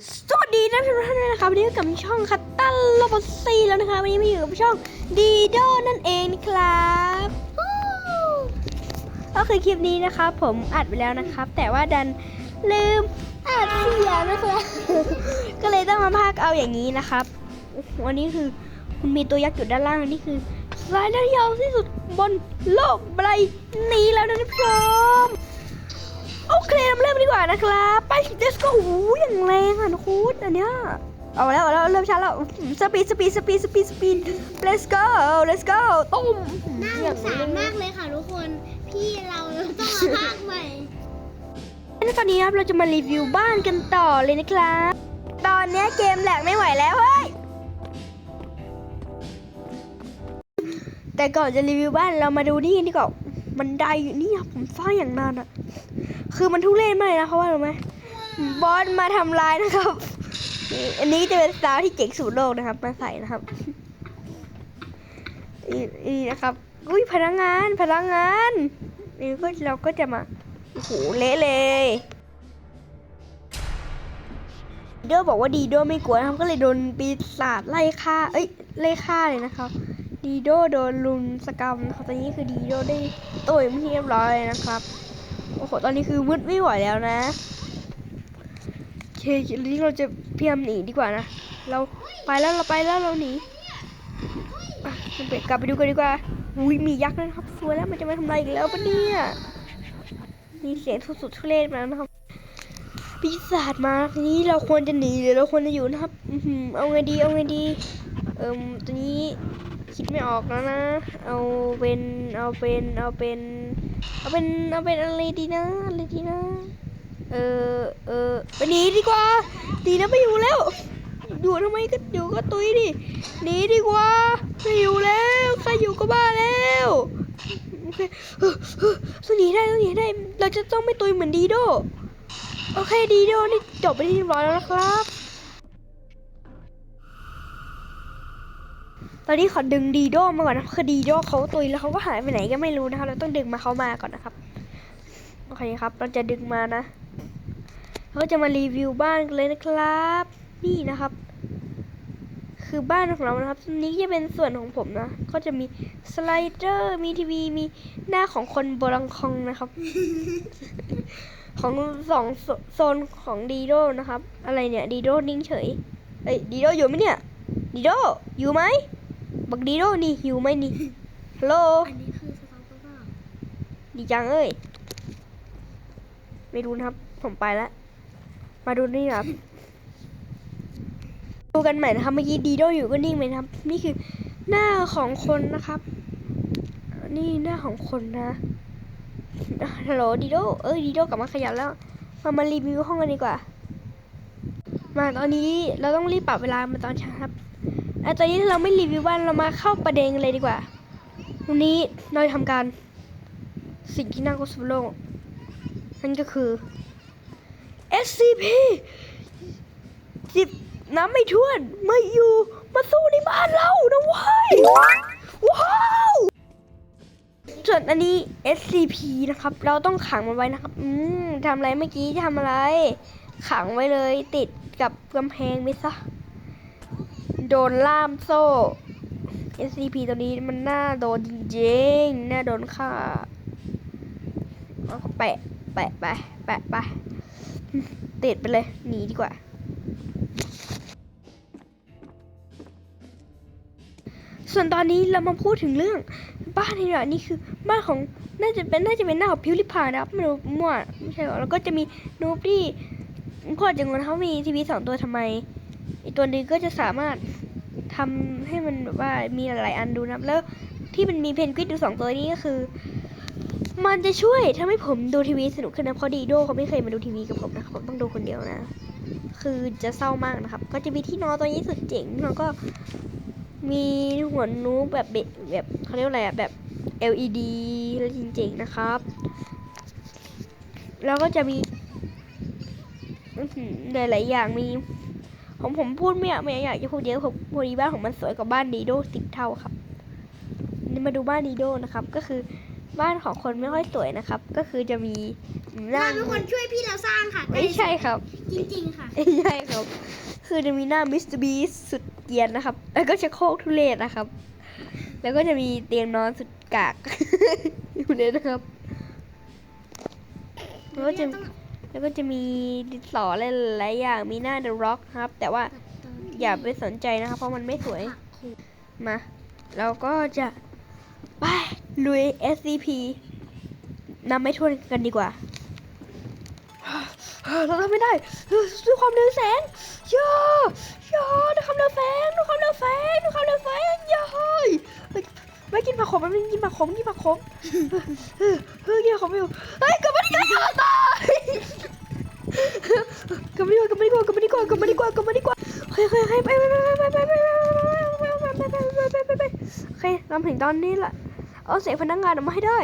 สวัสดีนะทุกท่านด้วยนะครับวันนี้กับช่องคัตตันโลบอซีแล้วนะคะวันนี้มาอยู่กับช่องดีโดนั่นเองครับก็คือคลิปนี้นะครับผมอัดไปแล้วนะครับ แต่ว่าดันลืมอัดเสียงนะครับก็เลยต้องมาพากเอาอย่างนี้นะครับวันนี้คือคุณมีตัวยักษ์อยู่ด้านล่างนี่คือสายที่ยาวที่สุดบนโลกใบนี้แล้วนะท่านผู้ชม โอเคเราเริ่มดีกว่านะครับไป let's go โอ้โหอย่างแรงอะนะคุณอันเนี้ยเอาแล้วเอาแล้วเริ่มช้าแล้วสปีดสปีดสปีดสปีดสปีด let's go let's go ตุ้มน่าสงสารมากเลยค่ะทุกคน พี่เราต้องมาพากใหม่แล้วตอนนี้ครับเราจะมารีวิวบ้านกันต่อเลยนะครับ ตอนเนี้ยเกมแหลกไม่ไหวแล้วเฮ้ยแต่ก่อนจะรีวิวบ้านเรามาดูนี่กันดีกว่า บันไดอยู่นี่ผมสร้างอย่างนานอะคือมันทุเรศมากนะเพราะว่ารู้ไหมบอสมาทำลายนะครับ อันนี้จะเป็นสาวที่เจ๋งสุดโลกนะครับ มาใส่นะครับนี่นะครับอุ้ยพนักงานพนักงานนี่ก็เราก็จะมาโอ้โหเละเลยดีโดบอกว่าดีโดไม่กลัวนะครับก็เลยโดนปีศาจไล่ฆ่า เอ้ยไล่ฆ่าเลยนะครับ ดีโดโดนลุนสกรรมนะครับตอนนี้คือดีโดได้ ต่อยมันที่เรียบร้อยนะครับโอ้โหตอนนี้คือมืดไม่ไหวแล้วนะโอเคทีนี้เราจะพยายามหนีดีกว่านะเราไปแล้วเราไปแล้วเราหนีไปกลับไปดูกันดีกว่าอุ้ยมียักษ์นะครับสวยแล้วมันจะมาทำอะไรอีกแล้วปะเนี่ยมีเสียงสุดๆทุเรศมาแล้วนะครับปีศาจมาทีนี้เราควรจะหนีหรือเราควรจะอยู่นะครับ อืเอาไงดีเอาไงดี เอิมตัวนี้ คิดไม่ออกแล้วนะ เอาเป็นเอาเป็นเอาเป็นเอาเป็นเอาเป็นอะไรดีนะอะไรดีนะ เออเออไปหนีดีกว่าดีนะไม่อยู่แล้วอยู่ทำไมก็อยู่ก็ตุยดิหนีดีกว่าไม่อยู่แล้วใครอยู่ก็บ้าแล้วโอเคเออเออต้องหนีได้ต้องหนีได้ เราจะต้องไม่ตุยเหมือนดีโด โอเคดีโดนี่จบไปที่เรียบร้อยแล้วนะครับ ตอนนี้ขอดึงดีโดมาก่อนนะคือดีโดเขาตุยแล้วเขาก็หายไปไหนก็ไม่รู้นะคะเราต้องดึงมาเขามาก่อนนะครับโอเคครับ เราจะดึงมานะเราจะมารีวิวบ้านกันเลยนะครับ นี่นะครับ คือบ้านของเรานะครับนี้จะเป็นส่วนของผมนะ ก็จะมีสไลเดอร์มีทีวีมีหน้าของคนโบรังคองนะครับ ของสองโซโซนของดีโดนะครับ อะไรเนี่ยดีโดนิ่งเฉยเอ้ยดีโดอยู่ไหมเนี่ยดีโดอยู่ไหม บักดีโดนี่อยู่ไหมนี่ฮัลโหลอันนี้คือสต็อปหรือเปล่าดีจังเอ้ยไม่รู้นะครับ ผมไปแล้ว มาดูนี่ครับ ดูกันใหม่นะครับ เมื่อกี้ดีโดอยู่ก็นิ่งไปนะครับ นี่คือหน้าของคนนะครับ นี่หน้าของคนนะฮัลโหลดีโดเอ้ยดีโดกลับมาขยับแล้วมามารีวิวห้องกันดีกว่า มาตอนนี้เราต้องรีบปรับเวลามาตอนเช้าครับ อ่ตอนนี้เราไม่รีวิวบ้านเรามาเข้าประเด็นเลยดีกว่า วันนี้เราจะทำการสิ่งที่น่ากลัวสุดโลก นั่นก็คือ SCP จิบน้ำไม่ท่วนมาอยู่ มาสู้ในบ้านเรานะเว้ยว้าวส่วนอันนี้ SCP นะครับ เราต้องขังมันไว้นะครับ อืมทำอะไรเมื่อกี้ทำอะไร ขังไว้เลยติดกับกำแพงไปซะ โดนล่ามโซ่ SCP ตัวนี้มันน่าโดนจริงๆ น่าโดนฆ่าเอาก็แปะ แปะไป แปะไป ติดไปเลย หนีดีกว่า ส่วนตอนนี้เรามาพูดถึงเรื่องบ้านนี่หละนี่คือบ้านของน่าจะเป็นน่าจะเป็นหน้าของพิวลิพานะครับไม่รู้มั่วไม่ใช่หรอแล้วก็จะมีนูบที่พอจังเลยเขามีทีวีสองตัวทำไม อีกตัวหนึ่งก็จะสามารถทำให้มันแบบว่ามีหลายอันดูนะแล้วที่มันมีเพนกวินดูสองตัวนี้ก็คือ มันจะช่วยทำให้ผมดูทีวีสนุกขึ้นนะเพราะดีโดเขาไม่เคยมาดูทีวีกับผมนะครับผมต้องดูคนเดียวนะ คือจะเศร้ามากนะครับ ก็จะมีที่นอนตัวนี้สุดเจ๋งแล้วก็มีหัวนูแบบเบแบบเขาเรียกว่าอะไรอะแบบ LED แล้วจริงๆนะครับ แล้วก็จะมีหลายๆอย่างมี ผมผมพูดไม่อยากไม่อยากจะพูดเยอะผมพอดีบ้านของมันสวยกว่าบ้านดีโดสิบเท่าครับนี่มาดูบ้านดีโดนะครับ ก็คือบ้านของคนไม่ค่อยสวยนะครับ ก็คือจะมีหน้าเราเป็นคนช่วยพี่เราสร้างค่ะไม่ใช่ครับ จริงๆค่ะไม่ใช่ครับ คือจะมีหน้ามิสเตอร์บีสุดเกรียนนะครับ แล้วก็จะโครกทุเรศนะครับ แล้วก็จะมีเตียงนอนสุดกากอยู่เนี่ยนะครับแล้วก็จะ แล้วก็จะมีดินสอหลายๆอย่างมีหน้า The Rock ครับ แต่ว่าอย่าไปสนใจนะครับ เพราะมันไม่สวย มา เราก็จะ ไปลุย SCP นำไม่ทวนกันดีกว่าเราทำไม่ได้ด้วยความเร็วแสงย่าย่าด้วยความเร็วแสงด้วยความเร็วแสงด้วยความเร็วแสงย่าเฮ้ยเฮ้ย ไม่กินผักขมไม่กินผักขมกินผักขมเฮ้ยเฮ้ยกินผักขมอยู่เฮ้ยกลับมาดีกว่าตายกลับมาดีกว่ากลับมาดีกว่ากลับมาดีกว่ากลับมาดีกว่ากลับมาดีกว่าเฮ้ยเฮ้ยเฮ้ยไปไปไปไปไปไปไปไปไปไปไปไปโอเคเราถึงตอนนี้ละเอาเสียงพนักงานออกมาให้ได้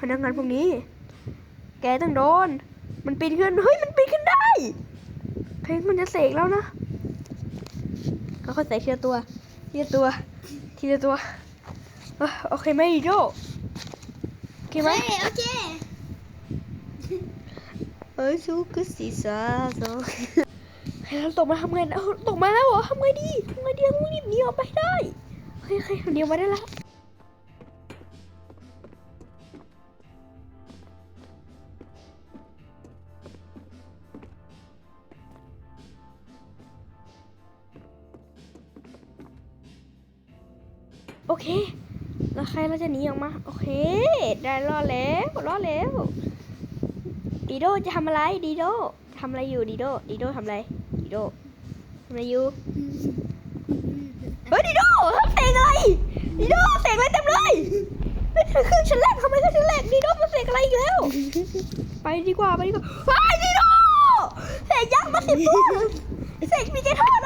พนักงานพวกนี้ แกต้องโดน มันปีนขึ้นเฮ้ยมันปีนขึ้นได้ เพลงมันจะเสกแล้วนะก็ค่อยๆใส่ทีละตัวทีละตัว ทีละตัวเอ้ยโอเคไหมอีโดโอเคไหมเฮ้ยโอเคเอ้ยชูกุสิซาโซให้เราตกมาทำไงเอาตกมาแล้วเหรอทำไงดีทำไงดีต้องรีบหนีออกไปให้ได้เฮ้ยเฮ้ยเดี๋ยวมาได้แล้ว เคแล้วใครเราจะหนีออกมา โอเค ได้รอดแล้วรอดแล้ว ดีโดจะทำอะไร ดีโดทำอะไรอยู่ ดีโด ดีโดทำอะไร ดีโดทำอะไรอยู่ เฮ้ย ดีโดทำเสกอะไร ดีโดเสกอะไรเต็มเลยเฮ้ยเครื่องชั้นแรกทำไมเครื่องชั้นแรกดีโดมาเสกอะไรอีกแล้ว ไปดีกว่าไปดีกว่าไปดีโดเสกยักษ์มาสิบตัวเสกมีเจทอน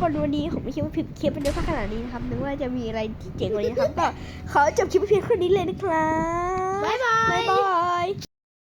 คนวันนี้ผมไม่คิดว่าคลิปมันจะขนาดนี้นะครับนึกว่าจะมีอะไรที่เจ๋งกว่านี้นะครับก็ขอจบคลิปเพียงแค่นี้เลยนะครับ